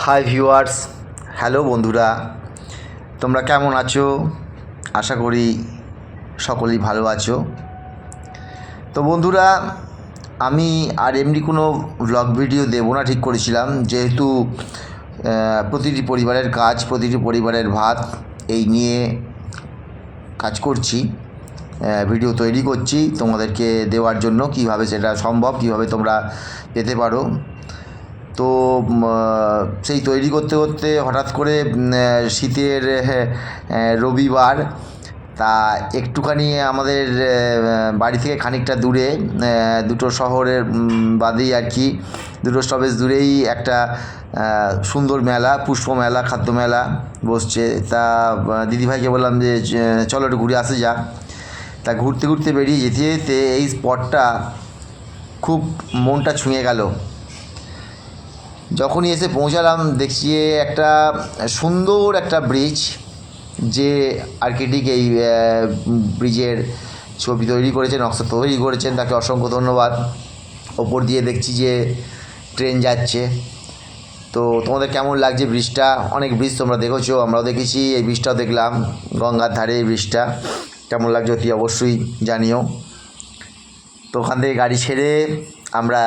Hi viewers hello বন্ধুরা। তোমরা কেমন আছো? আশা করি সকলেই ভালো আছো। তো বন্ধুরা, আমি আর এমনি কোনো ব্লগ ভিডিও দেবো না, ঠিক করেছিলাম। যেহেতু প্রতিটি পরিবারের কাজ, প্রতিটি পরিবারের ভাত, এই নিয়ে কাজ করছি ভিডিও তৈরি করছি। তোমাদেরকে দেওয়ার জন্য কীভাবে সেটা সম্ভব, কীভাবে তোমরা পেতে পারো। তো সেই তৈরি করতে করতে হঠাৎ করে শীতের রবিবার, তা একটুখানি আমাদের বাড়ি থেকে খানিকটা দূরে দুটো শহরের বাদেই আর কি, দুটো স্টপেজ দূরেই একটা সুন্দর মেলা, পুষ্প মেলা, খাদ্য মেলা বসছে। তা দিদিভাইকে বললাম যে চলো একটু ঘুরে আসে যা। তা ঘুরতে ঘুরতে বেরিয়ে যেতে যেতে এই স্পটটা খুব মনটা ছুঁয়ে গেল। যখনই এসে পৌঁছালাম, দেখছি একটা সুন্দর একটা ব্রিজ যে আর্কিটেক্ট এই ব্রিজের ছবি তৈরি করেছেন, নকশা তৈরি করেছেন, তাকে অসংখ্য ধন্যবাদ। ওপর দিয়ে দেখছি যে ট্রেন যাচ্ছে। তো তোমাদের কেমন লাগছে ব্রিজটা অনেক ব্রিজ তোমরা দেখেছ, আমরাও দেখেছি, এই ব্রিজটাও দেখলাম, গঙ্গার ধারে এই ব্রিজটা কেমন লাগছে অতি অবশ্যই জানিও। তো ওখান থেকে গাড়ি ছেড়ে আমরা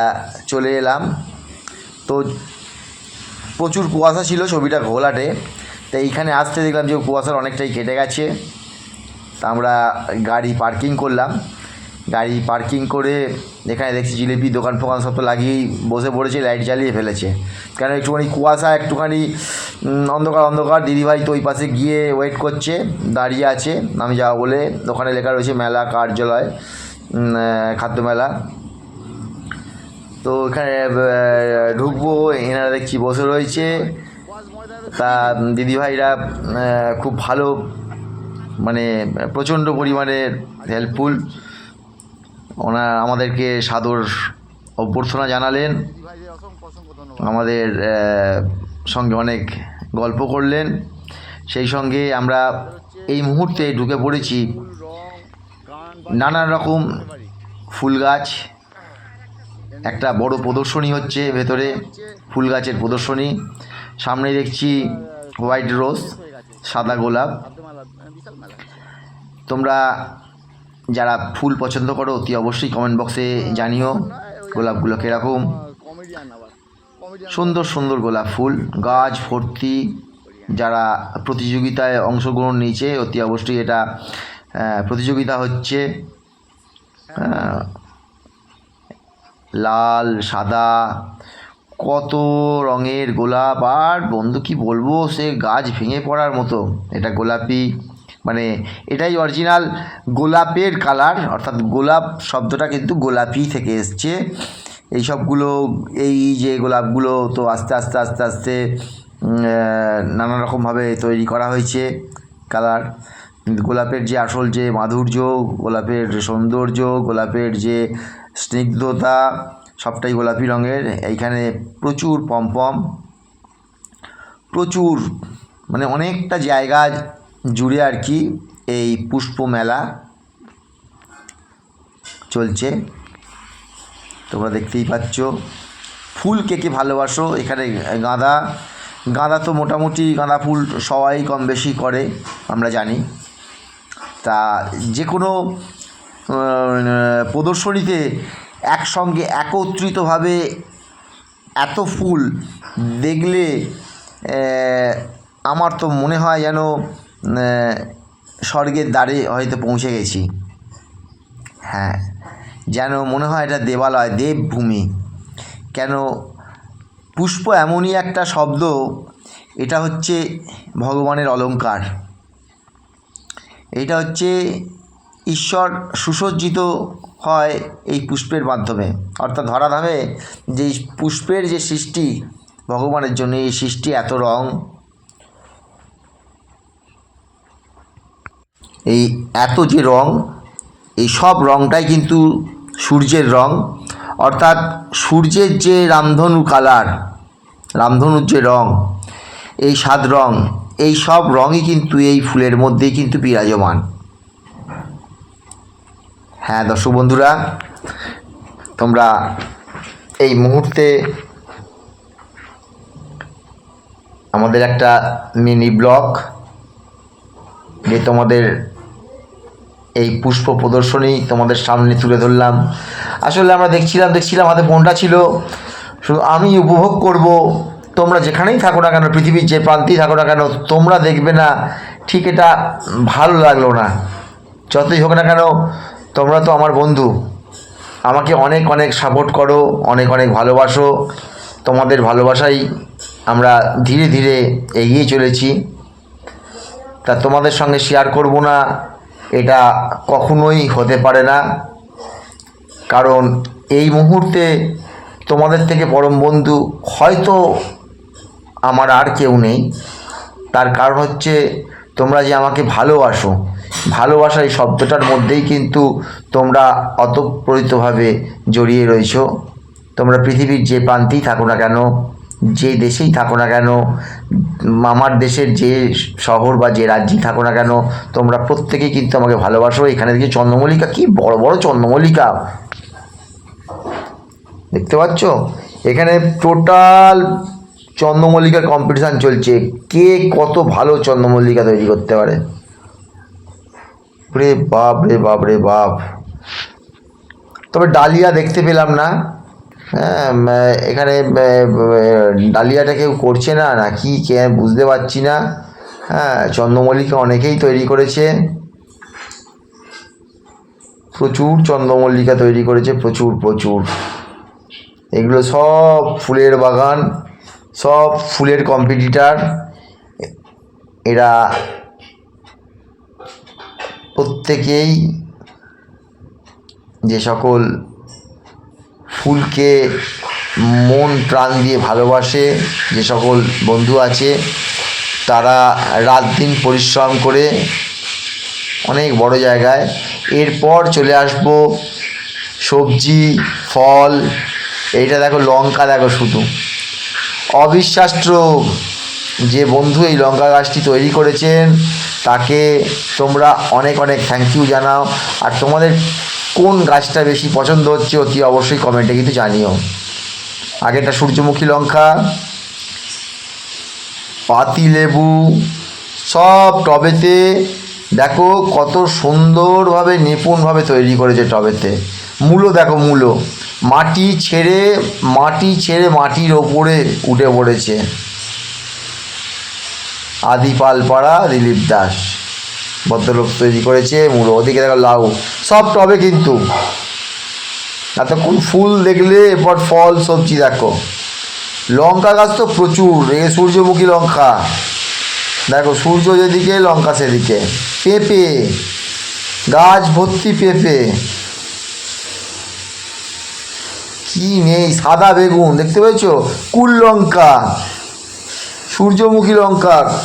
চলে এলাম। তো প্রচুর কুয়াশা ছিল ছবিটা ঘোলাটে। তো এইখানে আসতে দেখলাম যে কুয়াশার অনেকটাই কেটে গেছে। তা আমরা গাড়ি পার্কিং করলাম। গাড়ি পার্কিং করে এখানে দেখছি জিলিপি দোকান ফোকান সব তো লাগিয়েই বসে পড়েছে লাইট জ্বালিয়ে ফেলেছে। কেন একটুখানি কুয়াশা, একটুখানি অন্ধকার অন্ধকার। দিদিভাই তো ওই পাশে গিয়ে ওয়েট করছে, দাঁড়িয়ে আছে। আমি যাব বলে ওখানে লেখা রয়েছে মেলা, কার্যালয় খাদ্য মেলা। তো এখানে ঢুকবো এনারা দেখছি বসে রয়েছে? তা দিদিভাইরা খুব ভালো মানে প্রচণ্ড পরিমাণে হেল্পফুল ওনার আমাদেরকে সাদর অভ্যর্থনা জানালেন। আমাদের সঙ্গে অনেক গল্প করলেন। সেই সঙ্গে আমরা এই মুহূর্তে ঢুকে পড়েছি নানান রকম ফুল গাছ। একটা বড় প্রদর্শনী হচ্ছে ভেতরে ফুল গাছের প্রদর্শনী। সামনে দেখছি হোয়াইট রোজ, সাদা গোলাপ। তোমরা যারা ফুল পছন্দ করো, অতি অবশ্যই কমেন্ট বক্সে জানিও গোলাপগুলো কীরকম। সুন্দর সুন্দর গোলাপ ফুল, গাছ ভর্তি, যারা প্রতিযোগিতায় অংশগ্রহণ নিয়েছে, অতি অবশ্যই এটা প্রতিযোগিতা হচ্ছে লাল, সাদা, কত রঙের গোলাপ। আর বন্ধু, কি বলব, সে গাছ ভেঙে পড়ার মতো। এটা গোলাপি মানে এটাই অরিজিনাল গোলাপের কালার অর্থাৎ গোলাপ শব্দটা কিন্তু গোলাপি থেকে এসছে। এই সবগুলো এই যে গোলাপগুলো তো আস্তে আস্তে আস্তে আস্তে নানা রকমভাবে তৈরি করা হয়েছে কালার কিন্তু গোলাপের যে আসল যে মাধুর্য, গোলাপের সৌন্দর্য, গোলাপের যে স্নিগ্ধতা, সবটাই গোলাপি রঙের। এইখানে প্রচুর পমপম, প্রচুর মানে অনেকটা জায়গা জুড়ে আর কি এই পুষ্প মেলা চলছে। তোমরা দেখতেই পাচ্ছ। ফুল কে কে ভালোবাসো, এখানে গাঁদা গাঁদা তো মোটামুটি গাঁদা ফুল সবাই কম বেশি করে, আমরা জানি। তা যে কোনো প্রদর্শনীতে একসঙ্গে একত্রিতভাবে এত ফুল দেখলে আমার তো মনে হয় যেন স্বর্গের দ্বারে হয়তো পৌঁছে গেছি। হ্যাঁ যেন মনে হয় এটা দেবালয়, দেবভূমি। কেন, পুষ্প এমনই একটা শব্দ, এটা হচ্ছে ভগবানের অলংকার। এটা হচ্ছে ঈশ্বর সুসজ্জিত হয় এই পুষ্পের মাধ্যমে। অর্থাৎ ধরাধামে যে পুষ্পের যে সৃষ্টি, ভগবানের জন্য এই সৃষ্টি এত রং। এই এত যে রং, এই সব রংটাই কিন্তু সূর্যের রং। অর্থাৎ সূর্যের যে রামধনু কালার, রামধনুর যে রং, এই সাত রং, এই সব রঙই কিন্তু এই ফুলের মধ্যেই কিন্তু বিরাজমান। হ্যাঁ দর্শক বন্ধুরা, তোমরা এই মুহূর্তে আমাদের একটা মিনি ব্লক যে তোমাদের এই পুষ্প প্রদর্শনী তোমাদের সামনে তুলে ধরলাম। আসলে আমরা দেখছিলাম দেখছিলাম হাতে ফোনটা ছিল, শুধু আমি উপভোগ করব, তোমরা যেখানেই থাকো না কেন, পৃথিবীর যে প্রান্তেই থাকো না কেন, তোমরা দেখবে না, ঠিক এটা ভালো লাগল না। যতই হোক না কেন তোমরা তো আমার বন্ধু। আমাকে অনেক অনেক সাপোর্ট করো, অনেক অনেক ভালোবাসো। তোমাদের ভালোবাসাই আমরা ধীরে ধীরে এগিয়ে চলেছি। তা তোমাদের সঙ্গে শেয়ার করব না, এটা কখনোই হতে পারে না। কারণ এই মুহূর্তে তোমাদের থেকে পরম বন্ধু হয়তো আমার আর কেউ নেই। তার কারণ হচ্ছে তোমরা যে আমাকে ভালোবাসো ভালোবাসা এই শব্দটার মধ্যেই কিন্তু তোমরা অতপ্রতিতভাবে জড়িয়ে রয়েছো। তোমরা পৃথিবীর যে প্রান্তেই থাকো না কেন, যে দেশেই থাকো না কেন, মামার দেশের যে শহর বা যে রাজ্যেই থাকো না কেন, তোমরা প্রত্যেকেই কিন্তু আমাকে ভালোবাসো। এখানে দেখি চন্দ্রমল্লিকা, কি বড় বড় চন্দ্রমল্লিকা! দেখতে পাচ্ছ? এখানে টোটাল চন্দ্রমল্লিকার কম্পিটিশান চলছে। কে কত ভালো চন্দ্রমল্লিকা তৈরি করতে পারে? রে বাপ রে বাপ রে বাপ। তবে ডালিয়া দেখতে পেলাম না। হ্যাঁ এখানে ডালিয়াটা কেউ করছে না না কি, কে বুঝতে পারছি না। হ্যাঁ চন্দ্রমল্লিকা অনেকেই তৈরি করেছে। প্রচুর চন্দ্রমল্লিকা তৈরি করেছে, প্রচুর প্রচুর। এগুলো সব ফুলের বাগান, সব ফুলের কম্পিটিটার এরা প্রত্যেকেই যে সকল ফুলকে মন প্রাণ দিয়ে ভালোবাসে, যে সকল বন্ধু আছে, তারা রাত দিন পরিশ্রম করে অনেক বড় জায়গায়। এরপর চলে আসব সবজি, ফল, এইটা দেখো লঙ্কা দেখো শুধু। অবিশ্বাস্য যে বন্ধু এই লঙ্কা গাছটি তৈরি করেছেন তাকে তোমরা অনেক অনেক থ্যাংক ইউ জানাও। আর তোমাদের কোন গাছটা বেশি পছন্দ হচ্ছে অতি অবশ্যই কমেন্টে কিন্তু জানিও। আগেটা সূর্যমুখী লঙ্কা পাতি লেবু সব টবেতে দেখো কত সুন্দরভাবে নিপুণভাবে তৈরি করেছে টবেতে। মূলো দেখো মূলো। মাটি ছেড়ে মাটি ছেড়ে মাটির ওপরে উঠে পড়েছে। আদি পালপাড়া দিলীপ দাস। ভদ্রলোক তৈরি করেছে মূলো ওদিকে দেখো লাউ। সব টবে কিন্তু। এতক্ষণ ফুল দেখলে, এরপর ফল, সবজি দেখো। লঙ্কা গাছ তো প্রচুর। এ সূর্যমুখী লঙ্কা। দেখো, সূর্য যেদিকে, লঙ্কা সেদিকে। পেঁপে। গাছ ভর্তি পেঁপে। কি নেই? সাদা বেগুন। দেখতে পেয়েছ? কুল লঙ্কা। সূর্যমুখী লঙ্কা।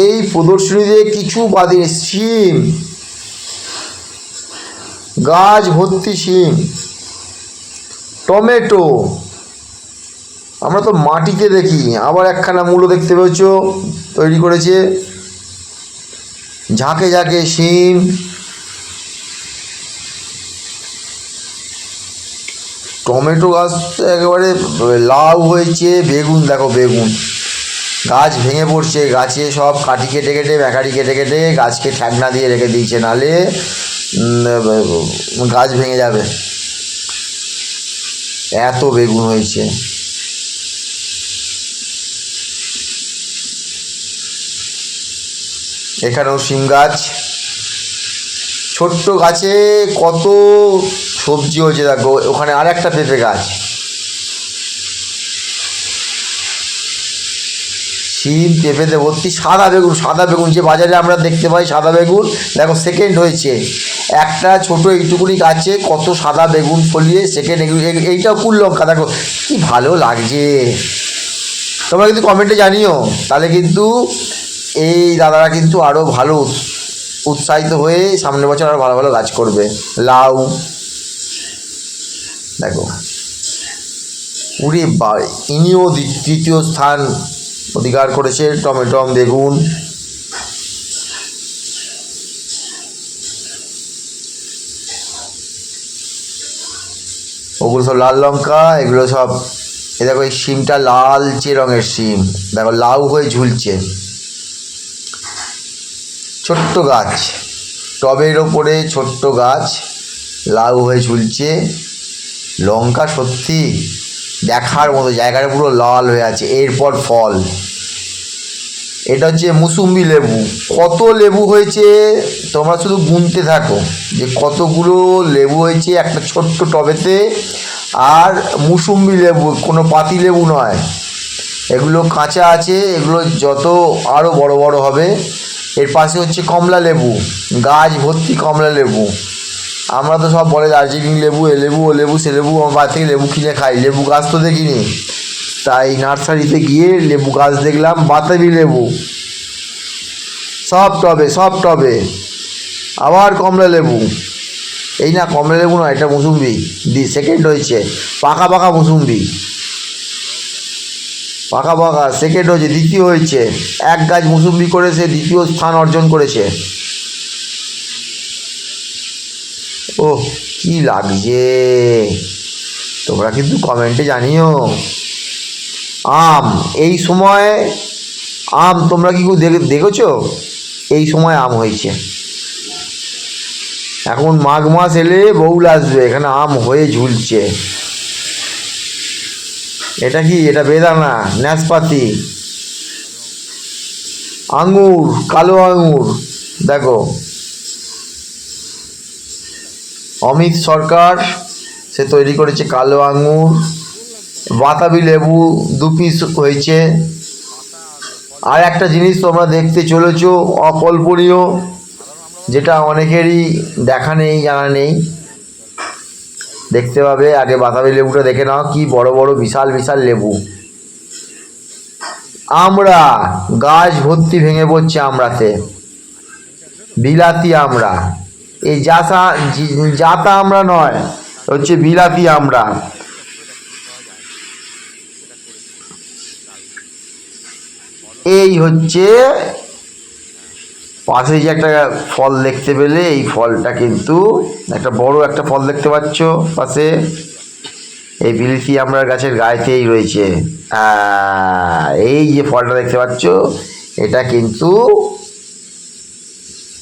এই প্রদর্শনীতে কিছু বাদে শিম। গাছ ভর্তি শিম। টমেটো। আমরা তো মাটিতে দেখি, আবার একখানা মূলো দেখতে পেয়েছ, তৈরি করেছে। ঝাঁকে ঝাঁকে শিম। টমেটো গাছ একেবারে লাউ হয়েছে, বেগুন, দেখো বেগুন। গাছ ভেঙে পড়ছে গাছে সব কাটি কেটে কেটে ব্যাকারি কেটে কেটে গাছকে ঠ্যাকনা দিয়ে রেখে দিয়েছে, নালে গাছ ভেঙে যাবে। এত বেগুন হয়েছে। এখানেও শিম গাছ। ছোট্ট গাছে কত সবজি হয়েছে, দেখো, ওখানে আর একটা পেঁপে গাছ। শিম পেঁপেতে ভর্তি সাদা বেগুন সাদা বেগুন যে বাজারে আমরা দেখতে পাই সাদা বেগুন, দেখো সেকেন্ড হয়েছে। একটা ছোট এইটুকুনি গাছে কত সাদা বেগুন ফলিয়ে সেকেন্ড এইটাও কুল লঙ্কা, দেখো কি ভালো লাগছে। তোমরা কিন্তু কমেন্টে জানিও, তাহলে কিন্তু এই দাদারা কিন্তু আরও ভালো উৎস- উৎসাহিত হয়ে সামনের বছর আরও ভালো ভালো গাছ করবে। লাউ, দেখো। উরে বা ইনিও দ্বি- তৃতীয় স্থান। অধিকার করেছে টমেটম বেগুন ওগুলো সব লাল লঙ্কা, এগুলো সব, এ দেখো এই শিমটা লালচে রঙের শিম দেখো লাউ হয়ে ঝুলছে। ছোট্ট গাছ। টবের ওপরে ছোট্ট গাছ, লাউ হয়ে ঝুলছে। লঙ্কা সত্যি দেখার মতো জায়গাটা পুরো লাল হয়ে আছে। এরপর ফল। এটা হচ্ছে মুসুম্বি লেবু। কত লেবু হয়েছে? তোমরা শুধু গুনতে থাকো যে কতগুলো লেবু হয়েছে একটা ছোট্ট টবেতে। আর মুসুম্বি লেবু, কোনো পাতি লেবু নয়। এগুলো কাঁচা আছে, এগুলো যত আরও বড় বড় হবে। এর পাশে হচ্ছে কমলা লেবু, গাছ ভর্তি কমলা লেবু। আমরা তো সব বলে দার্জিলিং লেবু, এ লেবু, ও লেবু, সে লেবু, আমার বাড়ি থেকে লেবু কিনে খাই। লেবু গাছ তো দেখিনি। তাই নার্সারিতে গিয়ে লেবু গাছ দেখলাম, বাতাবি লেবু। সব টবে সব টবে। আবার কমলা লেবু। এই না, কমলা লেবু নয়, এটা মুসুম্বি। দি সেকেন্ড হয়েছে। পাকা পাকা মুসুম্বি। পাকা পাকা সেকেন্ড হয়েছে, দ্বিতীয় হয়েছে। এক গাছ মুসুম্বি করে সে দ্বিতীয় স্থান অর্জন করেছে। ও কি লাগছে? তোমরা কিন্তু কমেন্টে জানিও। আম, এই সময় আম তোমরা কি দেখেছ? এই সময় আম হয়েছে। এখন মাঘ মাস এলে বউল আসবে, এখানে আম হয়ে ঝুলছে। এটা কি? এটা বেদানা? নাশপাতি আঙুর, কালো আঙুর, দেখো। অমিত সরকার, সে তৈরি করেছে কালো আঙুর বাতাবি লেবু, দু পিস হয়েছে। আর একটা জিনিস তোমরা দেখতে চলেছ, অকল্পনীয়, যেটা অনেকেরই দেখা নেই, জানা নেই। দেখতে পাবে, আগে বাতাবি লেবুটা দেখে নাও, কি বড় বড়, বিশাল বিশাল লেবু। আমরা, গাছ ভর্তি ভেঙে পড়ছে আমরাতে। বিলাতি আমরা। এই জি- জাতা আমরা নয় হচ্ছে বিলাতি আমরা। এই হচ্ছে পাশে যে একটা ফল দেখতে পেলে এই ফলটা কিন্তু একটা বড় একটা ফল দেখতে পাচ্ছ পাশে। এই বিলিতি আমরা গাছের গায়েতেই রয়েছে। আহ, এই যে ফলটা দেখতে পাচ্ছ এটা কিন্তু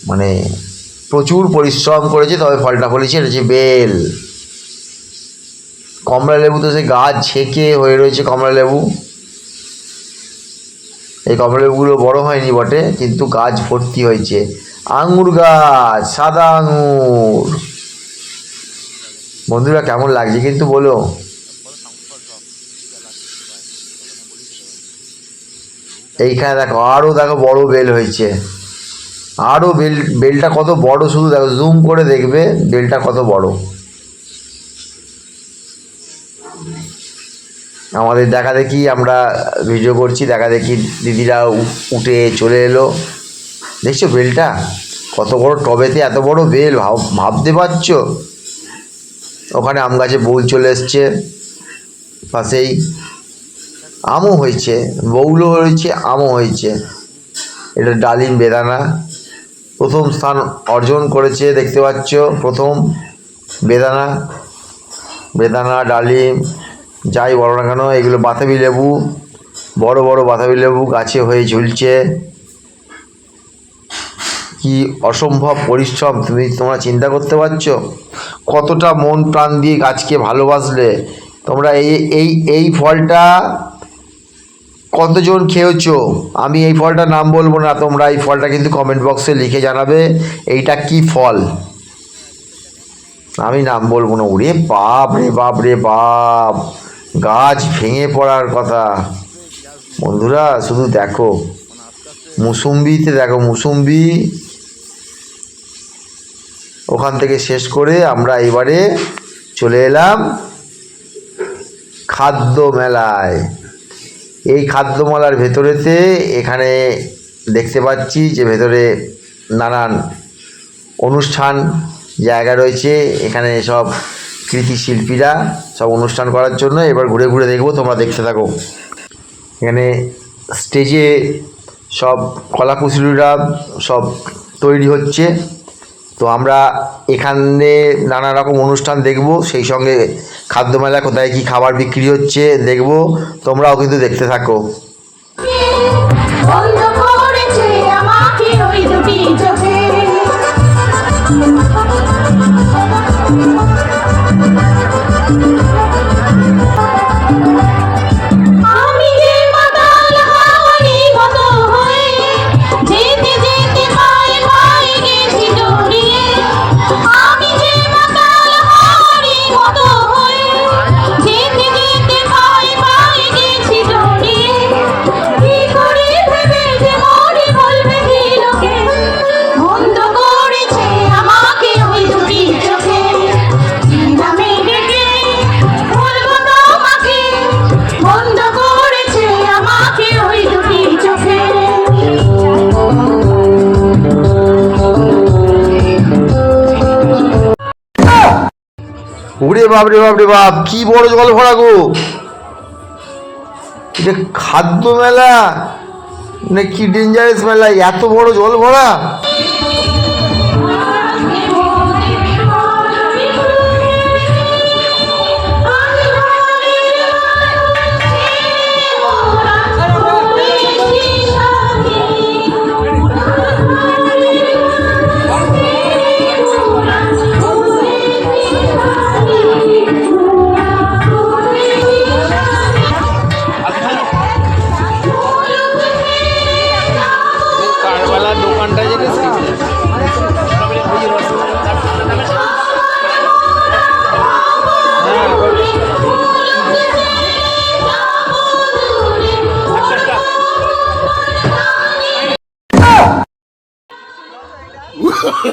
মানে প্রচুর পরিশ্রম করেছে, তবে ফলটা ফলেছে, এটা হচ্ছে বেল। কমলা লেবু তো সে গাছ ছেঁকে হয়ে রয়েছে কমলা লেবু এই কমলা লেবুগুলো বড় হয়নি বটে, কিন্তু গাছ ভর্তি হয়েছে। আঙুর গাছ, সাদা আঙুর বন্ধুরা, কেমন লাগছে কিন্তু বলো? এইখানে দেখো আরও দেখো বড় বেল হয়েছে। আরও বেল, বেলটা কত বড় শুধু দেখো জুম করে দেখবে বেলটা কত বড়। আমাদের দেখা দেখি আমরা ভিডিও করছি, দেখা দেখি দিদিরা উঠে চলে এলো। দেখছ বেলটা? কত বড় টবেতে, এত বড় বেল, ভাব, ভাবতে পারছ? ওখানে আম গাছে বউল চলে এসছে, পাশেই আমও হয়েছে, বউলও হয়েছে, আমও হয়েছে। এটা ডালিম বেদানা। প্রথম স্থান অর্জন করেছে, দেখতে পাচ্ছ, প্রথম বেদানা বেদানা, ডালিম, যাই বলো না কেন, এগুলো বাতাবি লেবু, বড় বড় বাতাবি লেবু গাছে হয়ে ঝুলছে। কি অসম্ভব পরিশ্রম, তুমি তোমরা চিন্তা করতে পারছ? কতটা মন প্রাণ দিয়ে গাছকে ভালোবাসলে? তোমরা এই এই এই ফলটা কতজন খেয়েছো? আমি এই ফলটার নাম বলব না, তোমরা এই ফলটা কিন্তু কমেন্ট বক্সে লিখে জানাবে, এইটা কি ফল? আমি নাম বলব না, ওরে বাপ রে বাপ রে বাপ, গাছ ভেঙে পড়ার কথা। বন্ধুরা, শুধু দেখো, মুসুম্বিতে দেখো, মুসুম্বি ওখান থেকে শেষ করে আমরা এবারে চলে এলাম খাদ্য মেলায়। এই খাদ্যমালার ভেতরেতে এখানে দেখতে পাচ্ছি যে ভেতরে নানান অনুষ্ঠান জায়গা রয়েছে। এখানে সব কৃতি শিল্পীরা সব অনুষ্ঠান করার জন্য। এবার ঘুরে ঘুরে দেখব, তোমরা দেখতে থাকো। এখানে স্টেজে সব কলাকুশলীরা সব তৈরি হচ্ছে। তো আমরা এখানে নানা রকম অনুষ্ঠান দেখব, সেই সঙ্গে খাদ্যমেলা, কোথায় কি খাবার বিক্রি হচ্ছে দেখব, তোমরাও কিন্তু দেখতে থাকো। বাপ রে বাপ বাপ কি বড় জল ভরা গো। এটা খাদ্য মেলা, না কি ডেঞ্জারাস মেলা, এত বড় জল ভরা।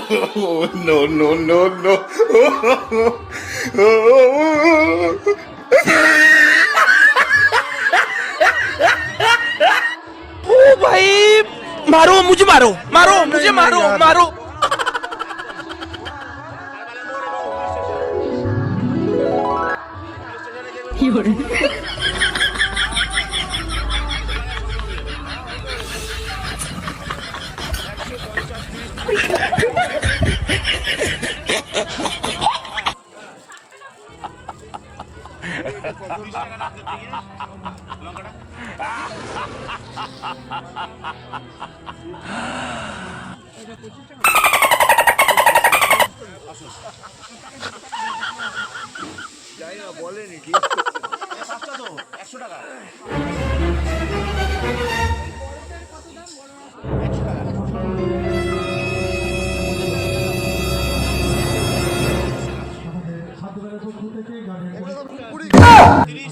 no, no, no, no. ओ भाई मारो मुझे मारो मारो मुझे मारो मारो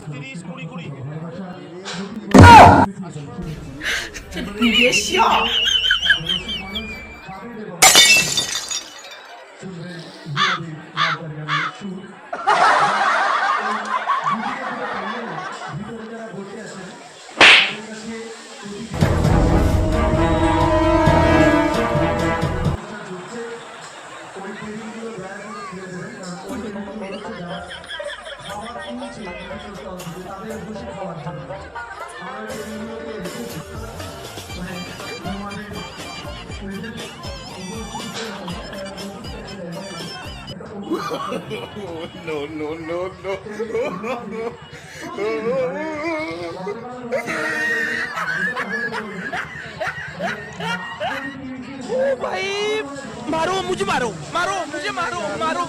这 这你别笑。no no no no no oh, भाई मारो मुझे मारो मारो मुझे मारो, मारो।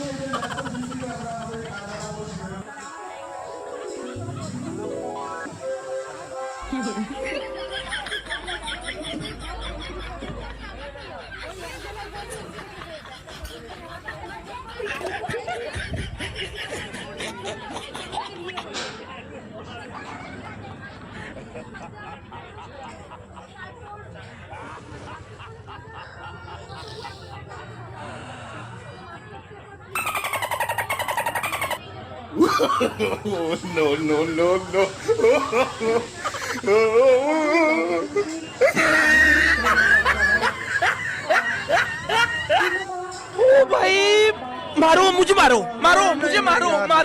no, no, no, no. ओ भाई मारो मुझे मारो मारो मुझे मारो मारो